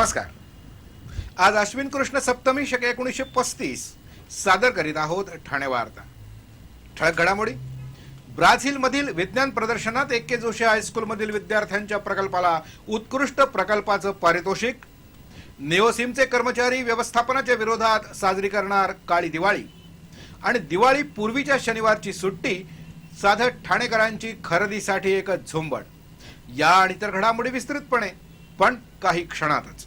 नमस्कार. आज अश्विन कृष्ण सप्तमी शके एकोणीसशे पस्तीस. सादर करीत आहोत ठाणे वार्ता ठळक घडामोडी. ब्राझीलमधील विज्ञान प्रदर्शनात एके जोशी हायस्कूलमधील विद्यार्थ्यांच्या प्रकल्पाला उत्कृष्ट प्रकल्पाचं पारितोषिक. नेओसिमचे कर्मचारी व्यवस्थापनाच्या विरोधात साजरी करणार काळी दिवाळी. आणि दिवाळी पूर्वीच्या शनिवारची सुट्टी साधत ठाणेकरांची खरेदीसाठी एकच झुंबड. या आणि इतर घडामोडी विस्तृतपणे. पण काही क्षणातच.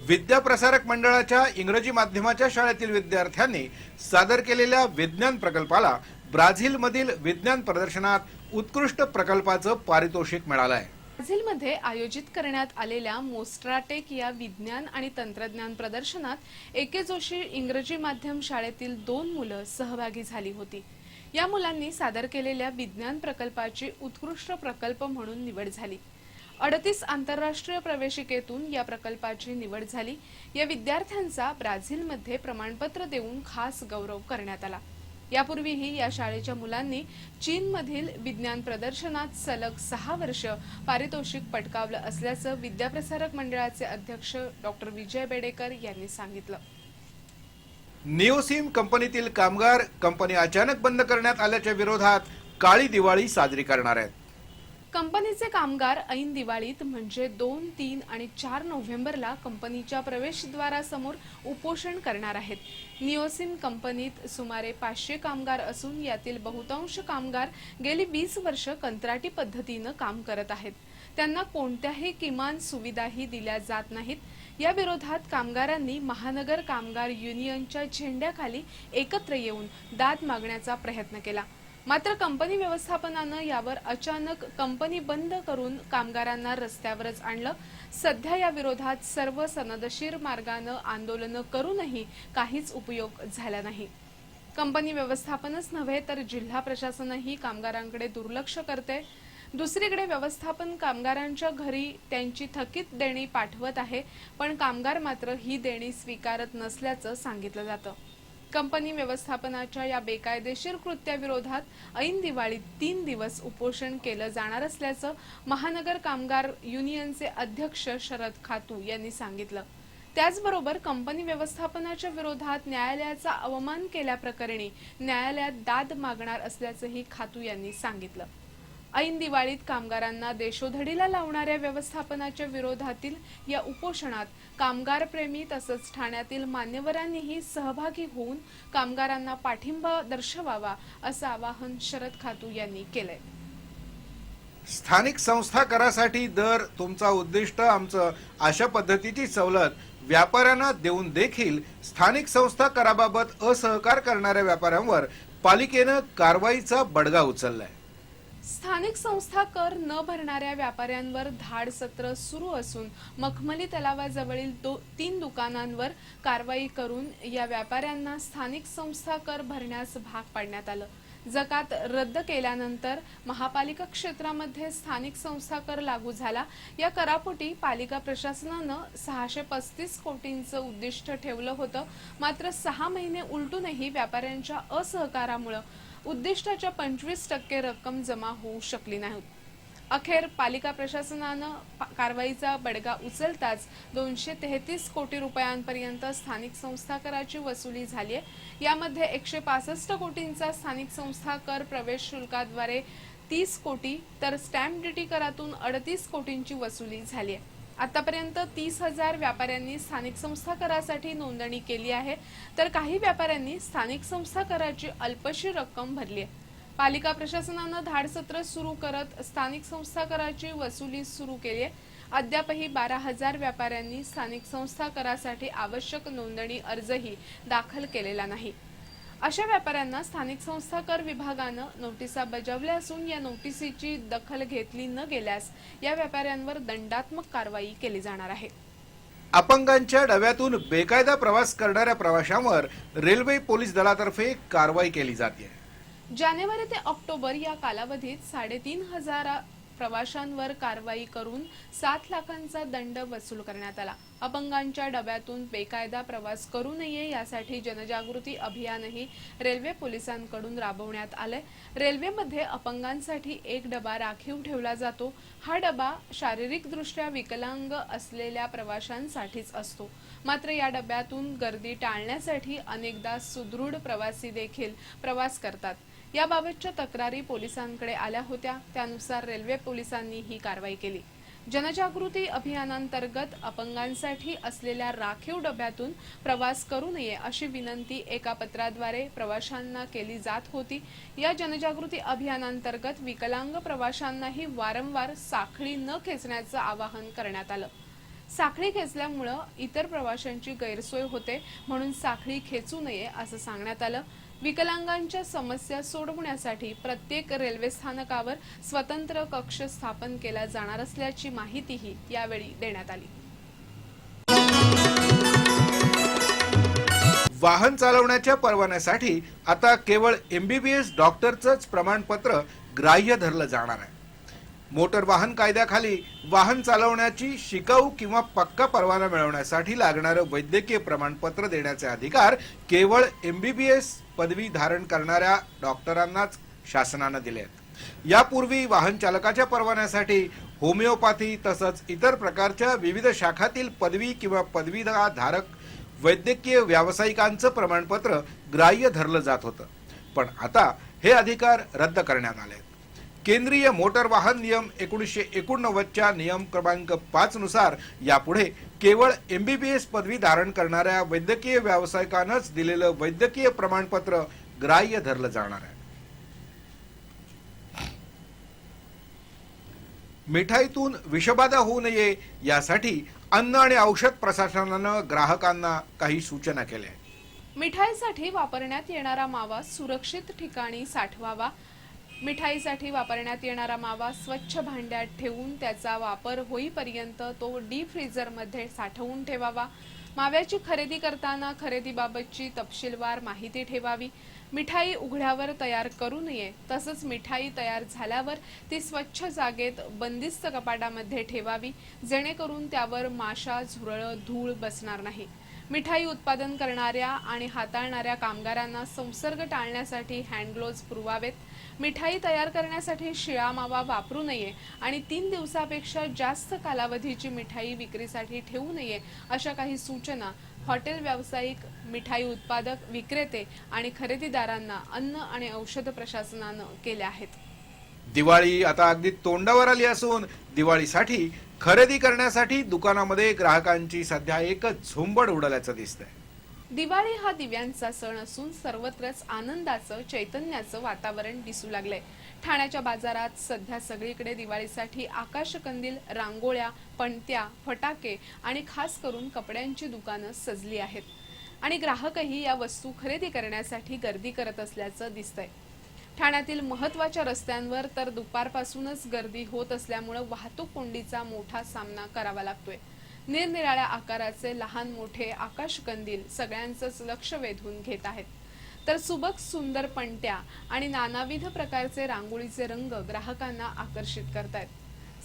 विद्याप्रसारक मंडळाच्या इंग्रजी माध्यमाच्या शाळेतील विद्यार्थ्यांनी सादर केलेल्या विज्ञान प्रकल्पाला ब्राझीलमधील विज्ञान प्रदर्शनात उत्कृष्ट प्रकल्पाचं पारितोषिक मिळालं आहे ब्राझीलमध्ये आयोजित करण्यात आलेल्या मोस्ट्राटेक या विज्ञान आणि तंत्रज्ञान प्रदर्शनात एके जोशी इंग्रजी माध्यम शाळेतील दोन मुलं सहभागी झाली होती. या मुलांनी सादर केलेल्या विज्ञान प्रकल्पाची उत्कृष्ट प्रकल्प म्हणून निवड झाली. अडतीस आंतरराष्ट्रीय प्रवेशिकेतून या प्रकल्पाची निवड झाली. या विद्यार्थ्यांचा ब्राझीलमध्ये प्रमाणपत्र देऊन खास गौरव करण्यात आला. यापूर्वीही या शाळेच्या मुलांनी चीनमधील विज्ञान प्रदर्शनात सलग सहा वर्ष पारितोषिक पटकावलं असल्याचं विद्याप्रसारक मंडळाचे अध्यक्ष डॉक्टर विजय बेडेकर यांनी सांगितलं. निओसिम कंपनीतील कामगार कंपनी अचानक बंद करण्यात आल्याच्या विरोधात काळी दिवाळी साजरी करणार आहेत. कंपनीचे कामगार ऐन दिवाळीत म्हणजे दोन तीन आणि चार नोव्हेंबरला कंपनीच्या प्रवेशद्वारासमोर उपोषण करणार आहेत. निओसिन कंपनीत सुमारे पाचशे कामगार असून यातील बहुतांश कामगार गेली वीस वर्ष कंत्राटी पद्धतीनं काम करत आहेत. त्यांना कोणत्याही किमान सुविधाही दिल्या जात नाहीत. या विरोधात कामगारांनी महानगर कामगार युनियनच्या झेंड्याखाली एकत्र येऊन दाद मागण्याचा प्रयत्न केला. मात्र कंपनी व्यवस्थापनानं यावर अचानक कंपनी बंद करून कामगारांना रस्त्यावरच आणलं. सध्या या विरोधात सर्व सनदशीर मार्गानं आंदोलनं करूनही काहीच उपयोग झाला नाही. कंपनी व्यवस्थापनच नव्हे तर जिल्हा प्रशासनही कामगारांकडे दुर्लक्ष करते दुसरीकडे व्यवस्थापन कामगारांच्या घरी त्यांची थकीत देणी पाठवत आहे पण कामगार मात्र ही देणी स्वीकारत नसल्याचं सांगितलं जातं. कंपनी व्यवस्थापनाच्या या बेकायदेशीर कृत्याविरोधात ऐन दिवाळीत तीन दिवस उपोषण केलं जाणार असल्याचं महानगर कामगार युनियनचे अध्यक्ष शरद खातू यांनी सांगितलं. त्याचबरोबर कंपनी व्यवस्थापनाच्या विरोधात न्यायालयाचा अवमान केल्याप्रकरणी न्यायालयात दाद मागणार असल्याचंही खातू यांनी सांगितलं. ऐन दिवाळीत कामगारांना देशोधडीला लावणाऱ्या व्यवस्थापनाच्या विरोधातील या उपोषणात कामगारप्रेमी तसंच ठाण्यातील मान्यवरांनीही सहभागी होऊन कामगारांना पाठिंबा दर्शवावा असं आवाहन शरद खातू यांनी केलंय. स्थानिक संस्था करासाठी दर तुमचा उद्दिष्ट आमचं अशा पद्धतीची सवलत व्यापाऱ्यांना देऊन देखील स्थानिक संस्था कराबाबत असहकार करणाऱ्या व्यापाऱ्यांवर पालिकेनं कारवाईचा बडगा उचललाय. स्थानिक संस्था कर न भरणाऱ्या व्यापाऱ्यांवर धाड सत्र सुरू असून मखमली तलावाजवळील दो तीन दुकानांवर कारवाई करून या व्यापाऱ्यांना स्थानिक संस्था कर भरण्यास भाग पाडण्यात आलं. जकात रद्द केल्यानंतर महापालिका क्षेत्रामध्ये स्थानिक संस्था कर लागू झाला. या करापोटी पालिका प्रशासनानं सहाशे पस्तीस कोटींचं उद्दिष्ट ठेवलं होतं. मात्र सहा महिने उलटूनही व्यापाऱ्यांच्या असहकारामुळं उद्दिष्टाच्या पंचवीस टक्के रक्कम जमा होऊ शकली नाही. अखेर पालिका प्रशासनानं पा- कारवाईचा बडगा उचलताच दोनशे तेहतीस कोटी रुपयांपर्यंत स्थानिक संस्था कराची वसुली झाली आहे. यामध्ये एकशे पासष्ट कोटींचा स्थानिक संस्था कर प्रवेश शुल्काद्वारे तीस कोटी तर स्टॅम्प ड्युटी करातून अडतीस कोटींची वसुली झाली आहे. आतापर्यंत तीस हजार व्यापाऱ्यांनी स्थानिक संस्था करासाठी नोंदणी केली आहे. तर काही व्यापाऱ्यांनी स्थानिक संस्था कराची अल्पशी रक्कम भरली आहे. पालिका प्रशासनानं धाडसत्र सुरू करत स्थानिक संस्था कराची वसुली सुरू केली आहे. अद्यापही बारा हजार व्यापाऱ्यांनी स्थानिक संस्था करासाठी आवश्यक नोंदणी अर्जही दाखल केलेला नाही. अशा व्यापाऱ्यांना स्थानिक संस्था कर विभागानं नोटिसा बजावल्या असून या नोटिसीची दखल घेतली न गेल्यास या व्यापाऱ्यांवर दंडात्मक कारवाई केली जाणार आहे. अपंगांच्या डब्यातून बेकायदा प्रवास करणाऱ्या प्रवाशांवर रेल्वे पोलीस दलातर्फे कारवाई केली जाते. जानेवारी ते ऑक्टोबर या कालावधीत साडेतीन हजार प्रवाशांवर कारवाई करून सात लाखांचा दंड वसूल करण्यात आला. अपंगांच्या डब्यातून बेकायदा प्रवास करू नये यासाठी जनजागृती अभियानही रेल्वे पोलिसांकडून राबवण्यात आलंय. रेल्वेमध्ये अपंगांसाठी एक डबा राखीव ठेवला जातो. हा डबा शारीरिकदृष्ट्या विकलांग असलेल्या प्रवाशांसाठीच असतो. मात्र या डब्यातून गर्दी टाळण्यासाठी अनेकदा सुदृढ प्रवासी देखील प्रवास करतात. याबाबतच्या तक्रारी पोलिसांकडे आल्या होत्या. त्यानुसार रेल्वे पोलिसांनी ही कारवाई केली. जनजागृती अभियानांतर्गत अपंगांसाठी असलेल्या राखीव डब्यातून प्रवास करू नये अशी विनंती एका पत्राद्वारे प्रवाशांना केली जात होती. या जनजागृती अभियानांतर्गत विकलांग प्रवाशांनाही वारंवार साखळी न खेचण्याचं आवाहन करण्यात आलं. साखळी खेचल्यामुळं इतर प्रवाशांची गैरसोय होते म्हणून साखळी खेचू नये असं सांगण्यात आलं. विकलांगांच्या समस्या सोडवण्यासाठी प्रत्येक रेल्वे स्थानकावर स्वतंत्र कक्ष स्थापन केला जाणार असल्याची माहितीही यावेळी देण्यात आली. वाहन चालवण्याच्या परवान्यासाठी आता केवळ एमबीबीएस डॉक्टरचंच प्रमाणपत्र ग्राह्य धरलं जाणार आहे. मोटर वाहन कायद्याखाली वाहन चालवण्याची शिकाऊ किंवा पक्का परवाना मिळवण्यासाठी लागणारं वैद्यकीय प्रमाणपत्र देण्याचे अधिकार केवळ एम बी बी एस पदवी धारण करणाऱ्या डॉक्टरांनाच शासनानं दिले आहेत. यापूर्वी वाहन चालकाच्या परवान्यासाठी होमिओपॅथी तसंच इतर प्रकारच्या विविध शाखातील पदवी किंवा पदवीधा धारक वैद्यकीय व्यावसायिकांचं प्रमाणपत्र ग्राह्य धरलं जात होतं. पण आता हे अधिकार रद्द करण्यात आले आहेत केंद्रीय मोटर वाहन नियम एकोणीसशे एकोणनव्वदच्या नियम क्रमांक पाच नुसार यापुढे केवळ एमबीबीएस पदवी धारण करणाऱ्या वैद्यकीय व्यावसायिकांनाच दिलेलं वैद्यकीय प्रमाणपत्र ग्राह्य धरलं जाणार आहे. मिठाईतून विषबाधा होऊ नये यासाठी अन्न आणि औषध प्रशासनानं ग्राहकांना काही सूचना केल्या. मिठाईसाठी वापरण्यात येणारा मावा सुरक्षित ठिकाणी साठवावा मिठाईसाठी वापरण्यात येणारा मावा स्वच्छ भांड्यात ठेवून त्याचा वापर होईपर्यंत तो डीप फ्रीझरमध्ये साठवून ठेवावा. माव्याची खरेदी करताना खरेदीबाबतची तपशीलवार माहिती ठेवावी. मिठाई उघड्यावर तयार करू नये. तसंच मिठाई तयार झाल्यावर ती स्वच्छ जागेत बंदिस्त कपाटामध्ये ठेवावी जेणेकरून त्यावर माशा झुरळ धूळ बसणार नाही. मिठाई उत्पादन करणाऱ्या आणि हाताळणाऱ्या कामगारांना संसर्ग टाळण्यासाठी हँडग्लोव्ज पुरवावेत. मिठाई तयार करण्यासाठी शिळा मावा वापरू नये आणि तीन दिवसापेक्षा जास्त कालावधीची मिठाई विक्रीसाठी ठेवू नये अशा काही सूचना हॉटेल व्यावसायिक मिठाई उत्पादक विक्रेते आणि खरेदीदारांना अन्न आणि औषध प्रशासनानं केल्या आहेत. दिवाळी आता अगदी तोंडावर आली असून दिवाळीसाठी खरेदी करण्यासाठी दुकानामध्ये ग्राहकांची सध्या एकच झुंबड उडाल्याचं दिसतंय. दिवाळी हा दिव्यांचा सण असून सर्वत्रच आनंदाचं चैतन्याचं वातावरण दिसू लागलंय. ठाण्याच्या बाजारात सध्या सगळीकडे दिवाळीसाठी आकाशकंदील रांगोळ्या पणत्या फटाके आणि खास करून कपड्यांची दुकानं सजली आहेत. आणि ग्राहकही या वस्तू खरेदी करण्यासाठी गर्दी करत असल्याचं दिसतंय. ठाण्यातील महत्त्वाच्या रस्त्यांवर तर दुपारपासूनच गर्दी होत असल्यामुळं वाहतूक कोंडीचा मोठा सामना करावा लागतोय. निरनिराळ्या आकाराचे लहान मोठे आकाशकंदील सगळ्यांचंच लक्ष वेधून घेत आहेत. तर सुबक सुंदर पणत्या आणि नानाविध प्रकारचे रांगोळीचे रंग ग्राहकांना आकर्षित करतायत.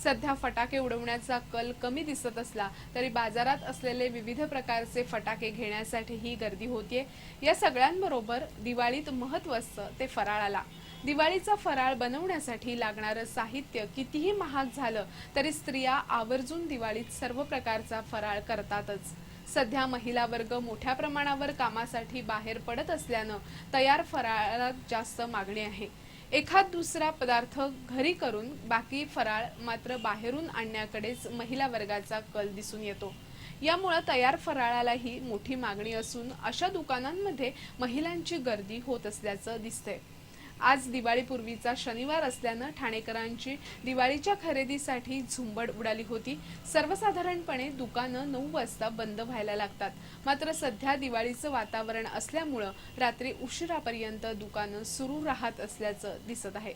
सध्या फटाके उडवण्याचा कल कमी दिसत असला तरी बाजारात असलेले विविध प्रकारचे फटाके घेण्यासाठी ही गर्दी होतीये. या सगळ्यांबरोबर दिवाळीत महत्त्व असतं ते फराळाला. दिवाळीचा फराळ बनवण्यासाठी लागणारं साहित्य कितीही महाग झालं तरी स्त्रिया आवर्जून दिवाळीत सर्व प्रकारचा फराळ करतातच. सध्या महिला वर्ग मोठ्या प्रमाणावर कामासाठी बाहेर पडत असल्यानं तयार फराळात जास्त मागणी आहे. एखाद दुसरा पदार्थ घरी करून बाकी फराळ मात्र बाहेरून आणण्याकडेच महिला वर्गाचा कल दिसून येतो. यामुळं तयार फराळालाही मोठी मागणी असून अशा दुकानांमध्ये महिलांची गर्दी होत असल्याचं दिसतंय. आज दिवाळीपूर्वीचा शनिवार असल्यानं ठाणेकरांची दिवाळीच्या खरेदीसाठी झुंबड उडाली होती. सर्वसाधारणपणे दुकानं नऊ वाजता बंद व्हायला लागतात. मात्र सध्या दिवाळीचं वातावरण असल्यामुळं रात्री उशिरापर्यंत दुकानं सुरू राहत असल्याचं दिसत आहे.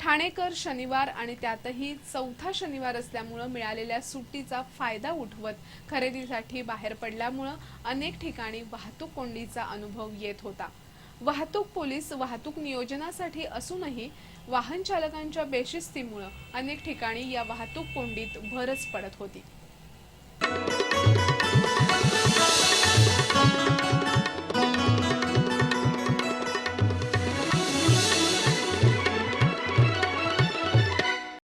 ठाणेकर शनिवार आणि त्यातही चौथा शनिवार असल्यामुळं मिळालेल्या सुट्टीचा फायदा उठवत खरेदीसाठी बाहेर पडल्यामुळं अनेक ठिकाणी वाहतूक कोंडीचा अनुभव येत होता. वाहतूक पोलीस वाहतूक नियोजनासाठी असूनही वाहन चालकांच्या बेशिस्तीमुळं अनेक ठिकाणी या वाहतूक कोंडीत भरच पडत होती.